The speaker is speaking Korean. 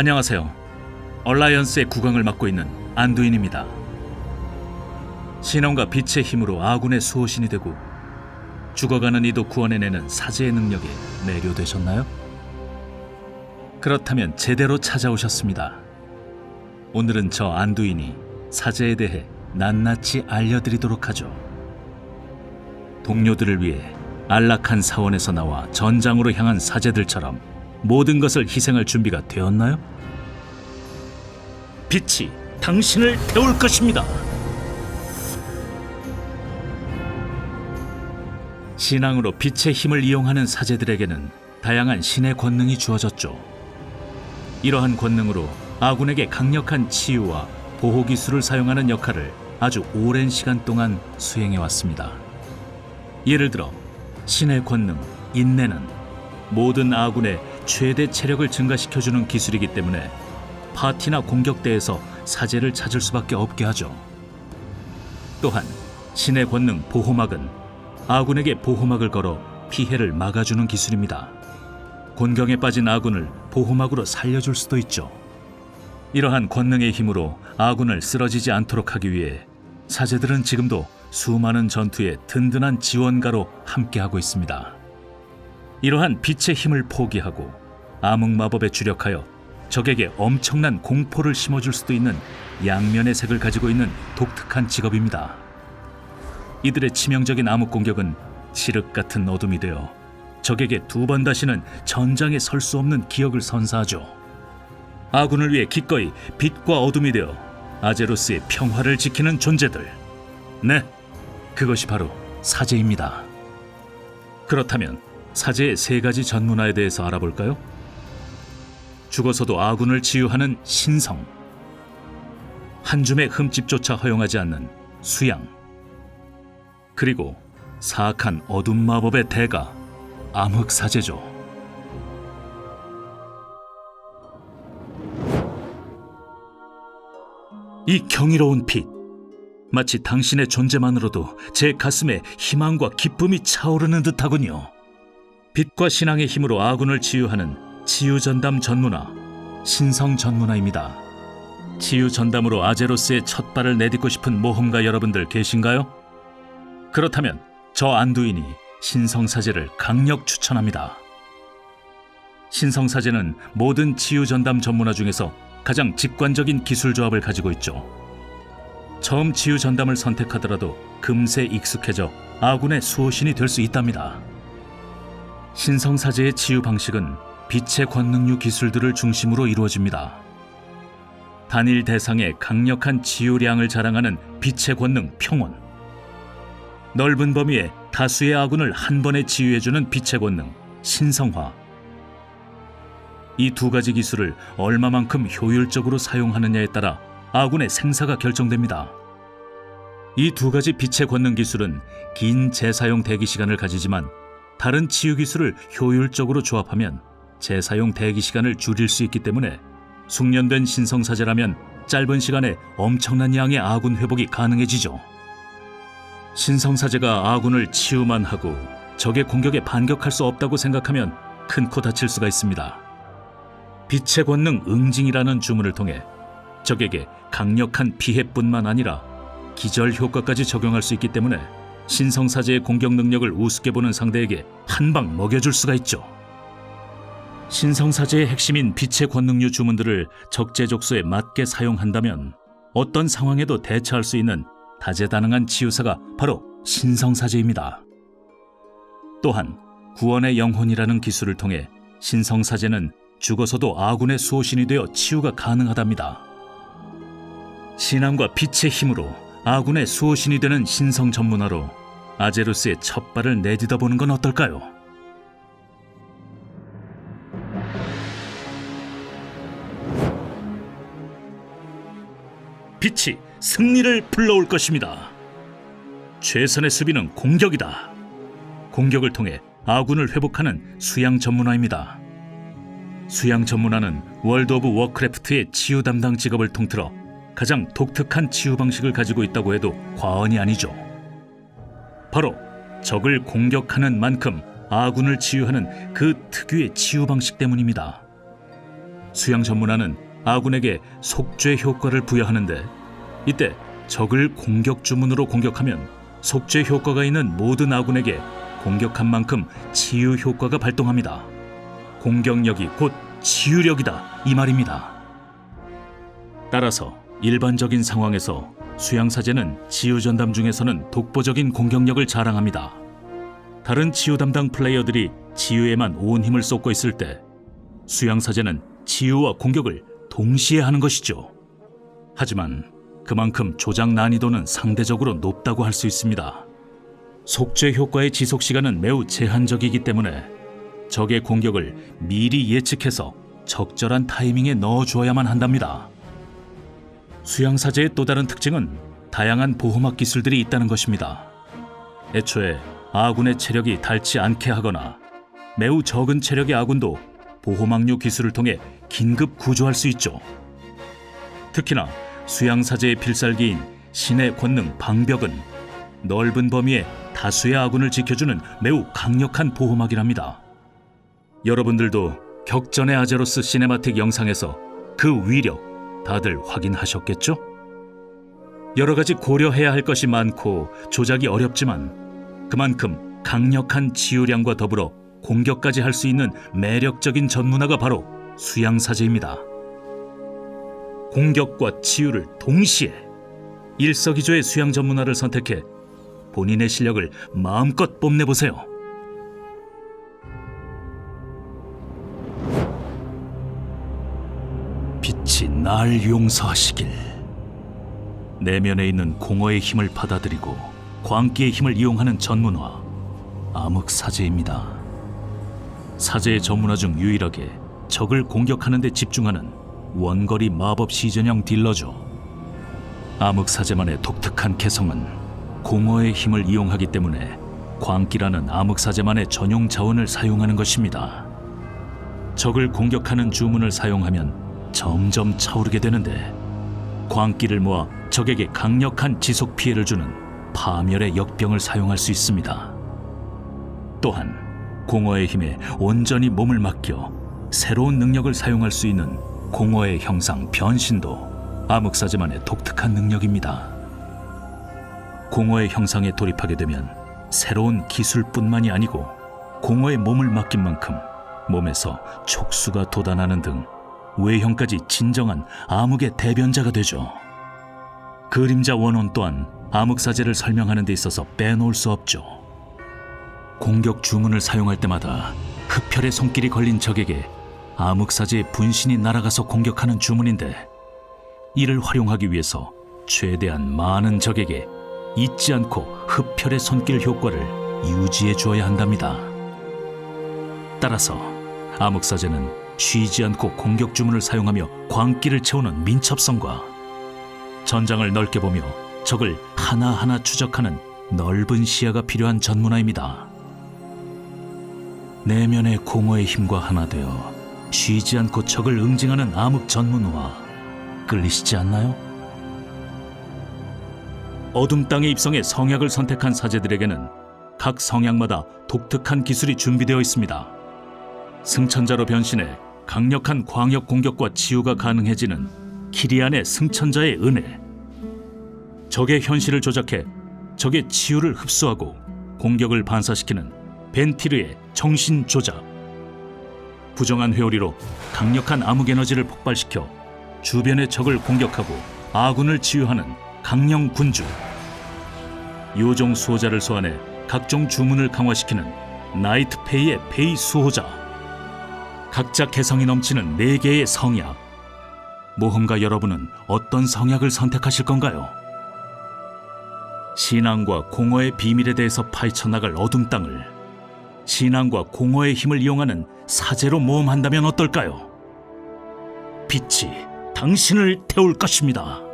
안녕하세요. 얼라이언스의 국왕을 맡고 있는 안두인입니다. 신원과 빛의 힘으로 아군의 수호신이 되고 죽어가는 이도 구원해내는 사제의 능력에 매료되셨나요? 그렇다면 제대로 찾아오셨습니다. 오늘은 저 안두인이 사제에 대해 낱낱이 알려드리도록 하죠. 동료들을 위해 안락한 사원에서 나와 전장으로 향한 사제들처럼 모든 것을 희생할 준비가 되었나요? 빛이 당신을 태울 것입니다. 신앙으로 빛의 힘을 이용하는 사제들에게는 다양한 신의 권능이 주어졌죠. 이러한 권능으로 아군에게 강력한 치유와 보호 기술을 사용하는 역할을 아주 오랜 시간 동안 수행해 왔습니다. 예를 들어 신의 권능 인내는 모든 아군의 최대 체력을 증가시켜주는 기술이기 때문에 파티나 공격대에서 사제를 찾을 수밖에 없게 하죠. 또한 신의 권능 보호막은 아군에게 보호막을 걸어 피해를 막아주는 기술입니다. 곤경에 빠진 아군을 보호막으로 살려줄 수도 있죠. 이러한 권능의 힘으로 아군을 쓰러지지 않도록 하기 위해 사제들은 지금도 수많은 전투에 든든한 지원가로 함께하고 있습니다. 이러한 빛의 힘을 포기하고 암흑 마법에 주력하여 적에게 엄청난 공포를 심어줄 수도 있는 양면의 색을 가지고 있는 독특한 직업입니다. 이들의 치명적인 암흑 공격은 칠흑 같은 어둠이 되어 적에게 두 번 다시는 전장에 설 수 없는 기억을 선사하죠. 아군을 위해 기꺼이 빛과 어둠이 되어 아제로스의 평화를 지키는 존재들. 네, 그것이 바로 사제입니다. 그렇다면 사제의 세 가지 전문화에 대해서 알아볼까요? 죽어서도 아군을 치유하는 신성, 한 줌의 흠집조차 허용하지 않는 수양, 그리고 사악한 어둠 마법의 대가 암흑사제죠. 이 경이로운 빛, 마치 당신의 존재만으로도 제 가슴에 희망과 기쁨이 차오르는 듯하군요. 빛과 신앙의 힘으로 아군을 치유하는 치유 전담 전문화, 신성 전문화입니다. 치유 전담으로 아제로스의 첫 발을 내딛고 싶은 모험가 여러분들 계신가요? 그렇다면 저 안두인이 신성사제를 강력 추천합니다. 신성사제는 모든 치유 전담 전문화 중에서 가장 직관적인 기술 조합을 가지고 있죠. 처음 치유 전담을 선택하더라도 금세 익숙해져 아군의 수호신이 될 수 있답니다. 신성사제의 치유 방식은 빛의 권능류 기술들을 중심으로 이루어집니다. 단일 대상의 강력한 치유량을 자랑하는 빛의 권능 평온. 넓은 범위에 다수의 아군을 한 번에 치유해주는 빛의 권능 신성화. 이 두 가지 기술을 얼마만큼 효율적으로 사용하느냐에 따라 아군의 생사가 결정됩니다. 이 두 가지 빛의 권능 기술은 긴 재사용 대기 시간을 가지지만 다른 치유 기술을 효율적으로 조합하면 재사용 대기 시간을 줄일 수 있기 때문에 숙련된 신성사제라면 짧은 시간에 엄청난 양의 아군 회복이 가능해지죠. 신성사제가 아군을 치유만 하고 적의 공격에 반격할 수 없다고 생각하면 큰 코 다칠 수가 있습니다. 빛의 권능 응징이라는 주문을 통해 적에게 강력한 피해뿐만 아니라 기절 효과까지 적용할 수 있기 때문에 신성사제의 공격 능력을 우습게 보는 상대에게 한 방 먹여줄 수가 있죠. 신성사제의 핵심인 빛의 권능류 주문들을 적재적소에 맞게 사용한다면 어떤 상황에도 대처할 수 있는 다재다능한 치유사가 바로 신성사제입니다. 또한 구원의 영혼이라는 기술을 통해 신성사제는 죽어서도 아군의 수호신이 되어 치유가 가능하답니다. 신앙과 빛의 힘으로 아군의 수호신이 되는 신성 전문화로 아제로스의 첫 발을 내딛어 보는 건 어떨까요? 빛이 승리를 불러올 것입니다. 최선의 수비는 공격이다. 공격을 통해 아군을 회복하는 수양 전문화입니다. 수양 전문화는 월드 오브 워크래프트의 치유 담당 직업을 통틀어 가장 독특한 치유 방식을 가지고 있다고 해도 과언이 아니죠. 바로 적을 공격하는 만큼 아군을 치유하는 그 특유의 치유 방식 때문입니다. 수양 전문화는 아군에게 속죄 효과를 부여하는데 이때 적을 공격 주문으로 공격하면 속죄 효과가 있는 모든 아군에게 공격한 만큼 치유 효과가 발동합니다. 공격력이 곧 치유력이다 이 말입니다. 따라서 일반적인 상황에서 수양사제는 치유 전담 중에서는 독보적인 공격력을 자랑합니다. 다른 치유 담당 플레이어들이 치유에만 온 힘을 쏟고 있을 때 수양사제는 치유와 공격을 동시에 하는 것이죠. 하지만 그만큼 조작 난이도는 상대적으로 높다고 할 수 있습니다. 속죄 효과의 지속 시간은 매우 제한적이기 때문에 적의 공격을 미리 예측해서 적절한 타이밍에 넣어 주어야만 한답니다. 수양사제의 또 다른 특징은 다양한 보호막 기술들이 있다는 것입니다. 애초에 아군의 체력이 닳지 않게 하거나 매우 적은 체력의 아군도 보호막류 기술을 통해 긴급 구조할 수 있죠. 특히나 수양사제의 필살기인 신의 권능 방벽은 넓은 범위에 다수의 아군을 지켜주는 매우 강력한 보호막이랍니다. 여러분들도 격전의 아제로스 시네마틱 영상에서 그 위력 다들 확인하셨겠죠? 여러 가지 고려해야 할 것이 많고 조작이 어렵지만 그만큼 강력한 치유량과 더불어 공격까지 할 수 있는 매력적인 전문화가 바로 수양사제입니다. 공격과 치유를 동시에 일석이조의 수양 전문화를 선택해 본인의 실력을 마음껏 뽐내보세요. 빛이 날 용서하시길. 내면에 있는 공허의 힘을 받아들이고 광기의 힘을 이용하는 전문화 암흑사제입니다. 사제의 전문화 중 유일하게 적을 공격하는 데 집중하는 원거리 마법 시전형 딜러죠. 암흑사제만의 독특한 개성은 공허의 힘을 이용하기 때문에 광기라는 암흑사제만의 전용 자원을 사용하는 것입니다. 적을 공격하는 주문을 사용하면 점점 차오르게 되는데 광기를 모아 적에게 강력한 지속 피해를 주는 파멸의 역병을 사용할 수 있습니다. 또한 공허의 힘에 온전히 몸을 맡겨 새로운 능력을 사용할 수 있는 공허의 형상 변신도 암흑사제만의 독특한 능력입니다. 공허의 형상에 돌입하게 되면 새로운 기술뿐만이 아니고 공허의 몸을 맡긴 만큼 몸에서 촉수가 돋아나는 등 외형까지 진정한 암흑의 대변자가 되죠. 그림자 원혼 또한 암흑사제를 설명하는 데 있어서 빼놓을 수 없죠. 공격 주문을 사용할 때마다 흡혈의 손길이 걸린 적에게 암흑사제의 분신이 날아가서 공격하는 주문인데 이를 활용하기 위해서 최대한 많은 적에게 잊지 않고 흡혈의 손길 효과를 유지해 주어야 한답니다. 따라서 암흑사제는 쉬지 않고 공격 주문을 사용하며 광기를 채우는 민첩성과 전장을 넓게 보며 적을 하나하나 추적하는 넓은 시야가 필요한 전문화입니다. 내면의 공허의 힘과 하나 되어 쉬지 않고 적을 응징하는 암흑 전문화 끌리시지 않나요? 어둠 땅에 입성해 성약을 선택한 사제들에게는 각 성약마다 독특한 기술이 준비되어 있습니다. 승천자로 변신해 강력한 광역 공격과 치유가 가능해지는 키리안의 승천자의 은혜. 적의 현실을 조작해 적의 치유를 흡수하고 공격을 반사시키는 벤티르의 정신 조작. 부정한 회오리로 강력한 암흑 에너지를 폭발시켜 주변의 적을 공격하고 아군을 치유하는 강령 군주. 요정 수호자를 소환해 각종 주문을 강화시키는 나이트페이의 페이 수호자. 각자 개성이 넘치는 네 개의 성약. 모험가 여러분은 어떤 성약을 선택하실 건가요? 신앙과 공허의 비밀에 대해서 파헤쳐 나갈 어둠 땅을 신앙과 공허의 힘을 이용하는 사제로 모험한다면 어떨까요? 빛이 당신을 태울 것입니다.